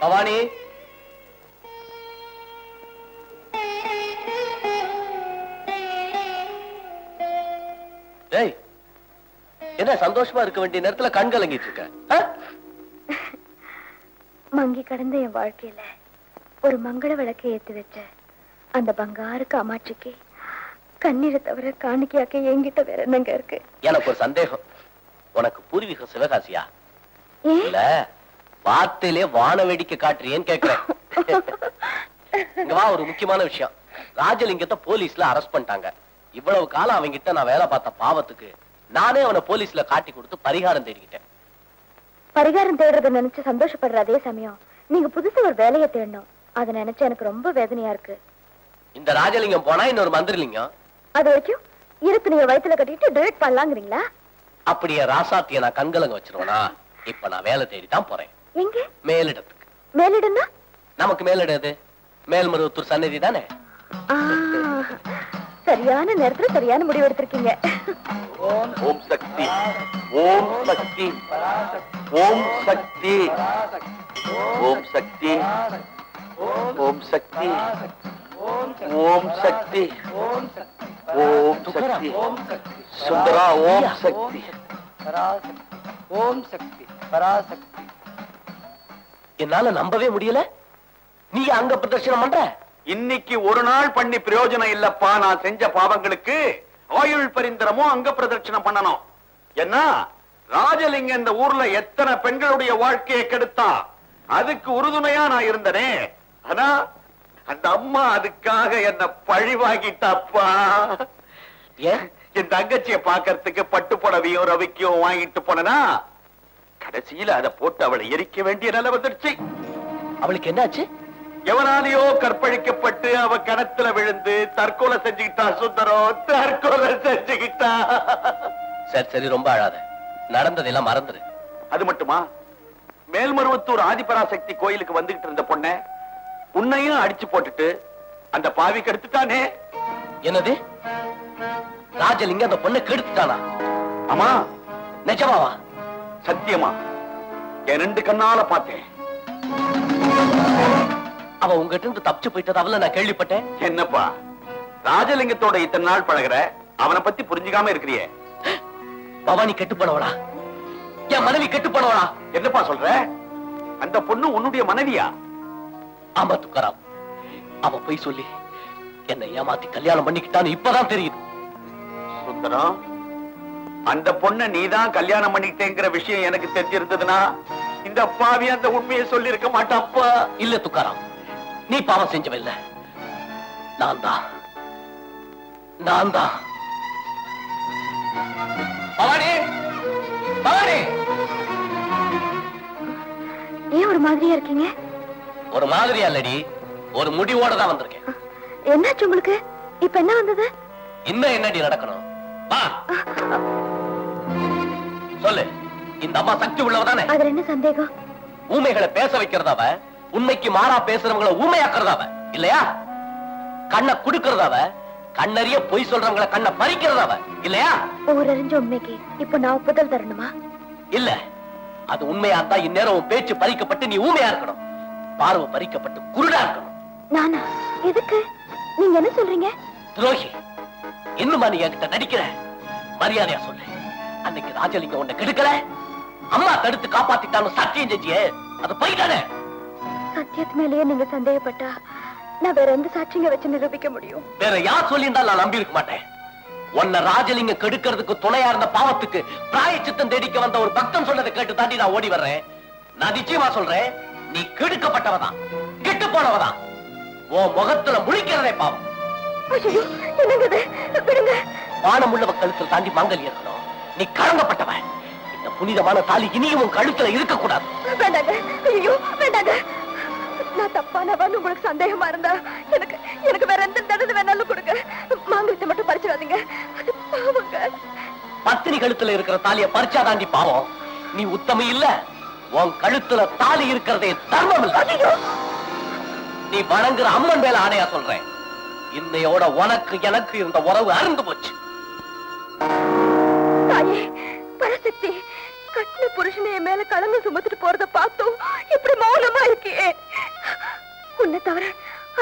பவானி. டேய் என்ன சந்தோஷமா இருக்க வேண்டிய நேரத்துல கண் கலங்கிட்டு இருக்க? மங்கி கடந்த என் வாழ்க்கையில ஒரு மங்கள விளக்கை ஏத்தி வச்ச அந்த பங்காரு காமாட்சிக்கு கண்ணீரை தவிர காணிக்கையாக்க என்கிட்ட வேற என்னங்க இருக்கு? எனக்கு ஒரு சந்தேகம். உனக்கு பூர்வீகம் சிவகாசியா? இல்ல. வார்த்தையிலே வான வேடிக்கை காட்டுறியேன்னு கேக்குறேன் இங்க வா ஒரு முக்கியமான விஷயம். ராஜலிங்கத்தை போலீஸ்ல அரெஸ்ட் பண்ணிட்டாங்க. இவ்வளவு காலம் அவங்கிட்ட நான் வேலை பார்த்த பாவத்துக்கு நானே அவனை போலீஸ்ல காட்டி கொடுத்து பரிகாரம் தேடிக்கிட்டேன். பரிகாரம் தேடுறத நினைச்சு சந்தோஷப்படுற அதே சமயம் நீங்க புதுசா ஒரு வேலையை தேடணும். அதை நினைச்சு எனக்கு ரொம்ப வேதனையா இருக்கு. இந்த ராஜலிங்கம் போனா இன்னொரு மந்திரலிங்கம். அது வரைக்கும் இருத்து நீங்க வயித்துல கட்டிட்டு டிரேட் பண்ணலாங்கிறீங்களா? அப்படியே ராசாத்திய நான் கண்கலங்க வச்சிருவனா? இப்ப நான் வேலை தேடி தான் போறேன். எங்க? மேலிடத்துக்கு. மேலிடுன்னா நமக்கு மேலிடம் எது? மேல்மருவத்தூர் சன்னதி தானே? சரியான நேரத்துல சரியான முடிவு எடுத்திருக்கீங்க. ஓம் சக்தி. ஓம் சக்தி. ஓம் சக்தி. ஓம் சக்தி. ஓம் சக்தி. ஓம் சக்தி. ஓம் சக்தி. சுந்தரா ஓம் சக்தி. ஓம் சக்தி பராசக்தி. என்னால நம்பவே முடியல. நீ அங்க பிரதர்ஷனம் பண்ற? இன்னைக்கு ஒரு நாள் பண்ணி பிரயோஜனம் இல்லப்பா நான் செஞ்ச பாவங்களுக்கு ஆயுள் பரிந்தரமும் அங்க பிரதட்சணம் பண்ணணும். என்ன? ராஜலிங்கம் இந்த ஊர்ல எத்தனை பெண்களுடைய வாழ்க்கையை கெடுத்தான் அதுக்கு உறுதுணையா நான் இருந்தனே. ஆனா அந்த அம்மா அதுக்காக என்ன பழி வாங்கிட்டாப்பா ஏன்? என் தங்கச்சிய பாக்கறதுக்கு பட்டு புடவையும் ரவிக்கும் வாங்கிட்டு போனனா? கடைசியில அதை போட்டு அவளை எரிக்க வேண்டிய நிலை வந்துடுச்சு அவளுக்கு என்னாச்சு? எவனாலேயோ கற்பழிக்கப்பட்டு அவ கிணத்துல விழுந்து தற்கொலை செஞ்சுக்கிட்டா சுந்தரம் தற்கொலை செஞ்சுக்கிட்டா. சரி சரி ரொம்ப அழாத. நடந்ததெல்லாம் மறந்துரு. அது மட்டுமா? மேல்மருவத்தூர் ஆதிபராசக்தி கோயிலுக்கு வந்துகிட்டு இருந்த பொண்ண உன்னையும் அடிச்சு போட்டுட்டு அந்த பாவி கெடுத்துட்டானே. என்னது? ராஜலிங்கம் அந்த பொண்ணை கெடுத்துட்டானா? ஆமா நிஜமாவா? சத்தியமா? என் ரெண்டு கண்ணால பார்த்தேன். அவ உங்ககிட்ட இருந்து தப்பிச்சு போயிட்டதாவில நான் கேள்விப்பட்டேன். என்னப்பா? ராஜலிங்கத்தோட இத்தனை நாள் பழகுற அவனை பத்தி புரிஞ்சுக்காம இருக்கிறியே. பவானி கெட்டு போனவளா? என் மனைவி கெட்டு போனவளா? என்னப்பா சொல்ற? அந்த பொண்ணு உன்னுடைய மனைவியா? ஆமா துக்காராம். அவ போய் சொல்லி என்னை ஏமாத்தி கல்யாணம் பண்ணிக்கிட்டான்னு இப்பதான் தெரியுது. சுந்தரம் அந்த பொண்ண நீதான் கல்யாணம் பண்ணிக்கிட்டேங்கிற விஷயம் எனக்கு தெரிஞ்சிருந்ததுன்னா இந்த பாவி அந்த உண்மையை சொல்லி இருக்க மாட்டாப்பா. இல்ல துக்காராம் நீ பாவம் செஞ்சவ இல்ல நான் தான் நான் தான் பவானி! பவானி! ஏன் ஒரு மாதிரியா இருக்கீங்க? ஒரு மாதிரியா இல்லடி ஒரு முடிவோட தான் வந்திருக்கேன். என்னாச்சு உங்களுக்கு? இப்ப என்ன வந்தது? இன்னும் என்னடி நடக்கணும்? வா. சொல்லு இந்த அம்மா சக்தி உள்ளவ அதுல என்ன சந்தேகம்? ஊமைகளை பேச வைக்கிறதாவ உண்மைக்கு மாறா பேசுறவங்கள ஊமையாக்குறதாவ இல்லையா? கண்ணை குடுக்கறதாவ கண்ணறிய பொய் சொல்றவங்கள கண்ணை பறிக்கிறதாவ இல்லையா? ஊரறிஞ்ச உண்மைக்கு இப்ப நான் ஒப்புதல் தரணுமா? இல்ல அது உண்மையா இருந்தா இந்நேரம் உன் பேச்சு பறிக்கப்பட்டு நீ ஊமையா இருக்கணும். பார்வை பறிக்கப்பட்டு குருடா இருக்கணும். நானா? எதுக்கு? நீங்க என்ன சொல்றீங்க? துரோகி இன்னுமா நீ என்கிட்ட நடிக்கிற? மரியாதையா சொல்லு. அன்னைக்கு ராஜலிங்கம் உன்னை கெடுக்கல? அம்மா தடுத்து காப்பாத்திட்டாலும் சத்தியம் செஞ்சியே. அது போயிட்டானே. சத்தியத்து மேலேயே நீங்க சந்தேகப்பட்டா நான் வேற எந்த சாட்சிங்க வச்சு நிரூபிக்க முடியும்? வேற யார் சொல்லியிருந்தாலும் நான் நம்பி இருக்க மாட்டேன். உன்னை ராஜலிங்கம் கெடுக்கிறதுக்கு துணையா இருந்த பாவத்துக்கு பிராயச்சித்தம் தேடிக்க வந்த ஒரு பக்தன் சொன்னதை கேட்டு தாண்டி நான் ஓடி வர்றேன். நான் நிச்சயமா சொல்றேன் நீ கெடுக்கப்பட்டவதான். கெட்டு போனவதான். உன் முகத்துல முழிக்கிறதே பாவம். வானம் உள்ளவ கழுத்தில் தாண்டி மங்கல் இருக்கணும். நீ கலங்கப்பட்டவன். இந்த புனிதமான தாலி இனியும் உன் கழுத்துல இருக்கக்கூடாது. வேண்டாங்க. ஐயோ வேண்டாங்க. நான் உங்களுக்கு சந்தேகமா இருந்தா எனக்கு எனக்கு வேற எந்த தடவை வேணாலும் கொடுங்க. மாங்கலத்தை மட்டும் பறிச்சிடாதீங்க. பாவங்க. பத்தினி கழுத்துல இருக்கிற தாலிய பறிச்சா தாண்டி பாவம். நீ உத்தமி இல்ல. உன் கழுத்துல தாலி இருக்கிறதே தர்மம் இல்ல. நீ வணங்குற அம்மன் மேல ஆணையா சொல்றேன். இன்னையோட உனக்கு எனக்கு இருந்த உறவு அருந்து போச்சு. பரசக்தி கட்டின புருஷனை என் மேல கலங்க சுமத்துட்டு போறத பார்த்தோம் இப்படி மௌனமா இருக்கியே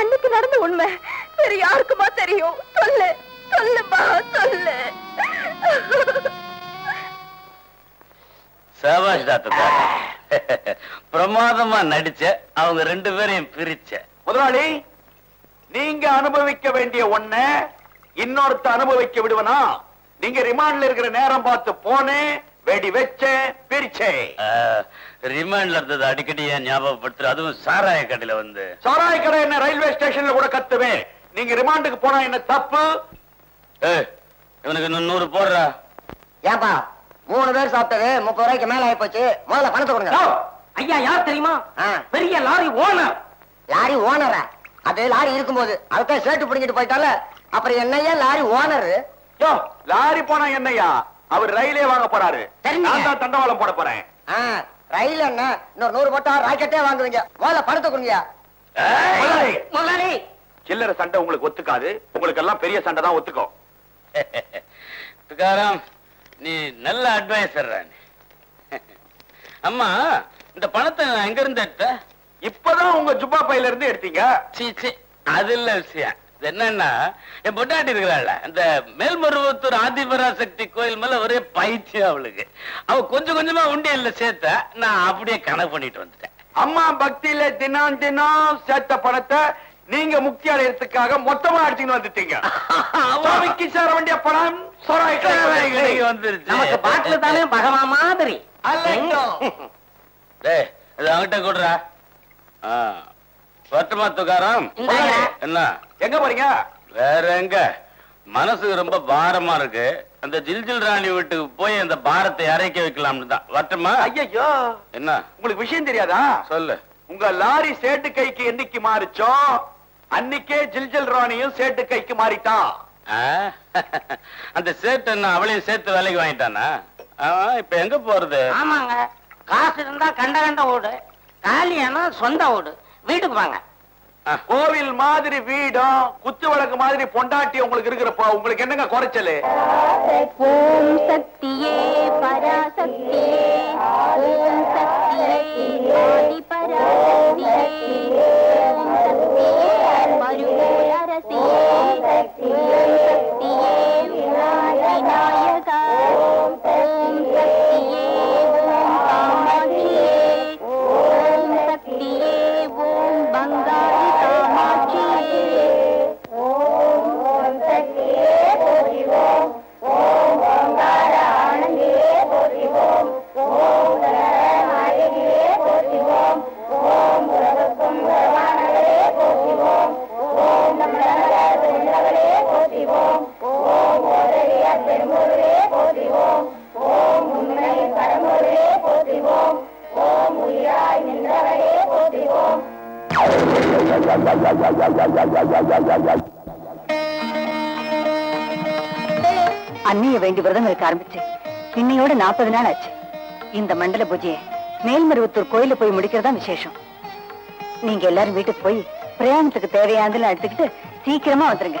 அன்னைக்கு நடந்த உண்மை வேற யாருக்குமா தெரியும்? சொல்லு சொல்லுமா சொல்லு. சபாஷ் டாக்டர் பிரமாதமா நடிச்ச அவங்க ரெண்டு பேரையும் பிரிச்ச. முதலாளி நீங்க அனுபவிக்க வேண்டிய ஒண்ண இன்னொருத்த அனுபவிக்க விடுவனா? நீங்க ரிமாண்ட்ல இருக்கிற நேரம் பார்த்து போனேன் வெடி வச்சேன் பிரிச்சேன் ரிமாண்ட்ல இருந்தது அடிக்கடி ஏன் ஞாபகப்படுத்துற? அதுவும் சாராய கடையில வந்து. சாராய கடை என்ன ரயில்வே ஸ்டேஷன்ல கூட கத்துவேன் நீங்க ரிமாண்டுக்கு போனா என்ன தப்பு? இவனுக்கு இன்னும் நூறு போடுறா. ஏன்பா மூணு பேர் சாப்பிட்டது முப்பது ரூபாய்க்கு மேல ஆகி போச்சு முதல்ல பணத்தை கொடுங்க. ஐயா யார் தெரியுமா? பெரிய லாரி ஓனர். லாரி ஓனரா? அது லாரி இருக்கும்போது அதுதான் ஷர்ட் பிடிங்கிட்டு போயிட்டால அப்புறம் என்னையா லாரி ஓனர்? லாரி போனா என்னய்யா அவர் ரயிலே வாங்க போறாரு. நான் தான் தண்டவாளம் போட போறேன். ரயில் என்ன இன்னொரு நூறு போட்டா ராக்கெட்டே வாங்குவீங்க. முதல்ல பணத்தை கொடுங்க முதலாளி, சில்லறை சண்டை உங்களுக்கு ஒத்துக்காது. உங்களுக்கு எல்லாம் பெரிய சண்டை தான் ஒத்துக்கும். துக்காராம் நீ நல்ல அட்வைசர் அம்மா இந்த பணத்தை எங்க இருந்து எடுத்த இப்பதான் உங்க ஜுப்பா பையில இருந்து எடுத்தீங்க. சீ சீ அது இல்ல விஷயம் என்னன்னா என் பொட்டாட்டி இருக்கிறாள் இந்த மேல்மருவத்தூர் ஆதிபராசக்தி கோயில் மேல ஒரே பைத்தியம் அவளுக்கு. அவ கொஞ்சம் கொஞ்சமா உண்டியல்ல சேர்த்த நான் அப்படியே கணக்கு பண்ணிட்டு வந்துட்டேன். அம்மா பக்தியில தினம் தினம் சேர்த்த பணத்தை நீங்க முக்தி அடையறதுக்காக மொத்தமா அடிச்சுன்னு வந்துட்டீங்க. சுவாமிக்கு சேர வேண்டிய பணம் சொராய் கடைக்கு வந்துருச்சு. பகவா மாதிரி. டேய் இது அவன்கிட்ட கொடுறா. ஆ. வரட்டுமா துக்காராம். இந்தாங்க. என்ன? எங்க போறீங்க? வேற எங்க? மனசுக்கு ரொம்ப பாரமா இருக்கு. அந்த ஜில்ஜில் ராணி வீட்டுக்கு போய் அந்த பாரத்தை இறக்கி வைக்கலாம்னு தான். வரட்டுமா ஐயோ என்ன? உங்களுக்கு விஷயம் தெரியாதா? சொல்லு. உங்க லாரி சேட்டு கைக்கு என்னைக்கு மாறிச்சோ அன்னைக்கே ஜில்ஜில் ராணியும் சேட்டு கைக்கு மாறிட்டான் ஆ? அந்த சேட்டு என்ன அவளையும் சேர்த்து வேலைக்கு வாங்கிட்டானா? இப்ப எங்க போறது? ஆமாங்க. காசு இருந்தா கண்ட கண்ட ஓடு. காலியானா சொந்த ஓடு. வீட்டுக்கு வாங்க. கோவில் மாதிரி வீடும் குத்து விளக்கு மாதிரி பொண்டாட்டி உங்களுக்கு இருக்கிறப்போ உங்களுக்கு என்னங்க குறைச்சலு? ஓம் சக்தியே பராசக்தியே. ஓம் சக்தியே ஆதி பராசக்தியே. போற்றிவோம் ஓம் ஓதரிய பெரும்பொருளே போற்றிவோம் ஓம் உண்மை பரம்பொருளே போற்றிவோம் ஓம் உயிராய் நின்றவரே போற்றிவோம் அன்னைய வேண்டி விரதம் இருக்க ஆரம்பிச்சு. இன்னையோட நாற்பது நாள் ஆச்சு. இந்த மண்டல பூஜையை மேல்மருவத்தூர் கோயில போய் முடிக்கிறதா விசேஷம். நீங்க எல்லாரும் வீட்டுக்கு போய் பிரயாணத்துக்கு தேவையானதுல எடுத்துக்கிட்டு சீக்கிரமா வந்துருங்க.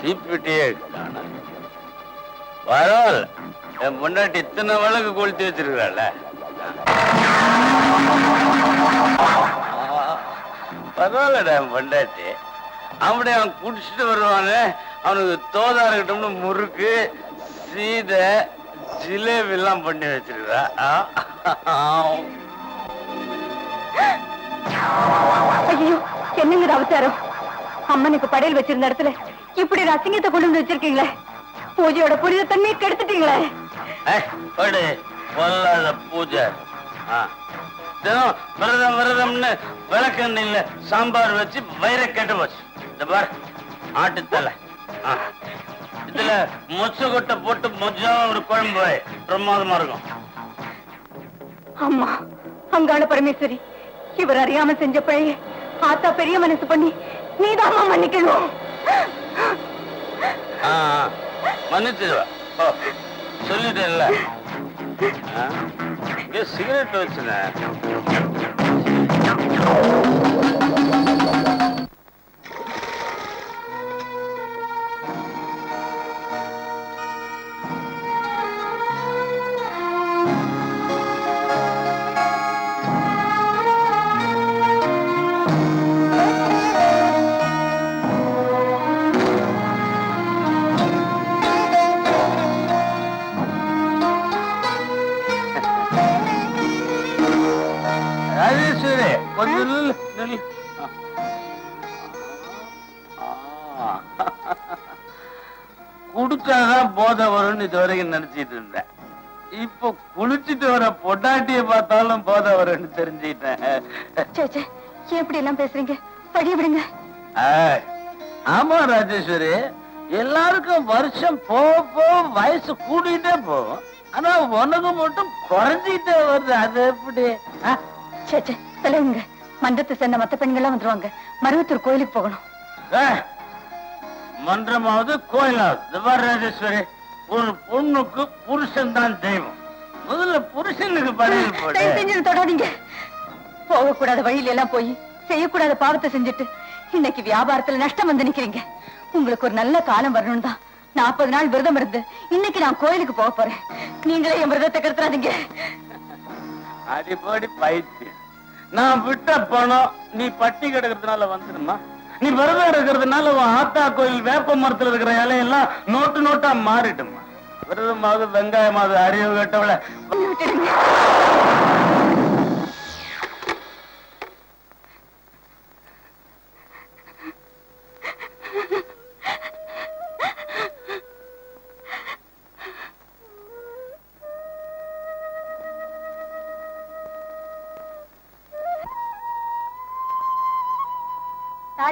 தீப்பிட்டியே பரவாயில்ல என் முன்னாடி இத்தனை விளக்கு கொளுத்தி வச்சிருக்கல பரவாயில்லடா என் பொண்டாட்டி. அப்படி அவன் குடிச்சிட்டு வருவானு. அவனுக்கு தோதா இருக்கட்டும்னு முறுக்கு சீதை ஜிலேபி எல்லாம் பண்ணி வச்சிருக்கா ஐயோ என்னங்கிற அவதாரம்? அம்மனுக்கு படையல் வச்சிருந்த இடத்துல இப்படி ஒரு அசிங்கத்தை கொண்டு வந்து வச்சிருக்கீங்களே? பூஜையோட புனித தண்ணியை கெடுத்துட்டீங்களே? படு. பொல்லாத பூஜை. தினம் விரதம் விரதம்னு விளக்கெண்ணெயில சாம்பார் வச்சு வயிறை கெட்டு போச்சு. இந்த பார் ஆட்டுத்தலை. இதுல மொச்ச கொட்டை போட்டு மொஜா ஒரு குழம்பு பிரமாதமா இருக்கும். அம்மா அங்காள பரமேஸ்வரி இவர் அறியாம செஞ்ச பிழைய ஆத்தா பெரிய மனசு பண்ணி நீதாம்மா மன்னிக்கணும். ஓ சொல்லிட்டேன்ல. சிகரெட் வச்சுனேன் ராஜேஸ்வரி கொஞ்சம் நில்லு, நில்லு. ஆ. குடிச்சாதான் போதை வரும்னு இது வரைக்கும் நினைச்சிட்டு இருந்தேன். இப்போ குளிச்சிட்டு வர பொட்டாட்டிய பார்த்தாலும் போதை வரும்னு தெரிஞ்சுக்கிட்டேன். சே சே ஏன் இப்படி எல்லாம் பேசுறீங்க? விடுங்க. ஆய், ஆமா ராஜேஸ்வரி. எல்லாருக்கும் வருஷம் போக போக வயசு கூடிட்டே போகும். ஆனா உனக்கு மட்டும் குறைஞ்சிட்டே வருது. அது எப்படி? தலைவங்க மன்றத்தை சேர்ந்த மத்த பெண்கள்லாம் வந்துருவாங்க. மருவத்தூர் கோயிலுக்கு போகணும். மன்றமாவது கோயிலாவது. இந்த பாரு ராஜேஸ்வரி. ஒரு பொண்ணுக்கு புருஷன் தான் தெய்வம். முதல்ல புருஷனுக்கு படையல் போடு. தயவு செஞ்சு இதை தொடாதீங்க. போகக்கூடாத வழியில எல்லாம் போய் செய்யக்கூடாத பாவத்தை செஞ்சுட்டு இன்னைக்கு வியாபாரத்துல நஷ்டம் வந்து நிக்கிறீங்க. உங்களுக்கு ஒரு நல்ல காலம் வரணும் தான் நாற்பது நாள் விரதம் இருந்து இன்னைக்கு நான் கோயிலுக்கு போக போறேன். நீங்களே என் விரதத்தை கெடுத்துறாதீங்க. அடிப்படி பைத்தியம். நான் விட்ட பணம் நீ பட்டி கிடக்கிறதுனால வந்துடுமா? நீ விரதம் இருக்கிறதுனால உன் ஆத்தா கோயில் வேப்ப மரத்துல இருக்கிற இலையெல்லாம் நோட்டு நோட்டா மாறிடுமா? விரதமாவது வெங்காயமாவது அறிவு கட்டவள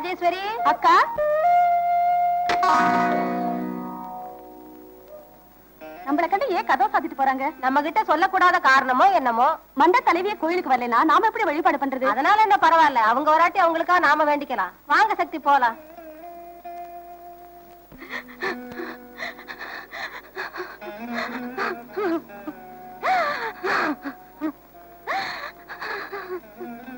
ராஜேஸ்வரி? அக்கா? நம்மள கண்டு ஏன் கதவை சாத்திட்டு போறாங்க? நம்ம கிட்ட சொல்லக்கூடாத காரணமோ என்னமோ? மண்ட தலைவிய கோயிலுக்கு வரலனா நாம எப்படி வழிபாடு பண்றது? அதனால என்ன பரவாயில்ல. அவங்க வராட்டி அவங்களுக்கா நாம வேண்டிக்கலாம். வாங்க சக்தி போலாம்.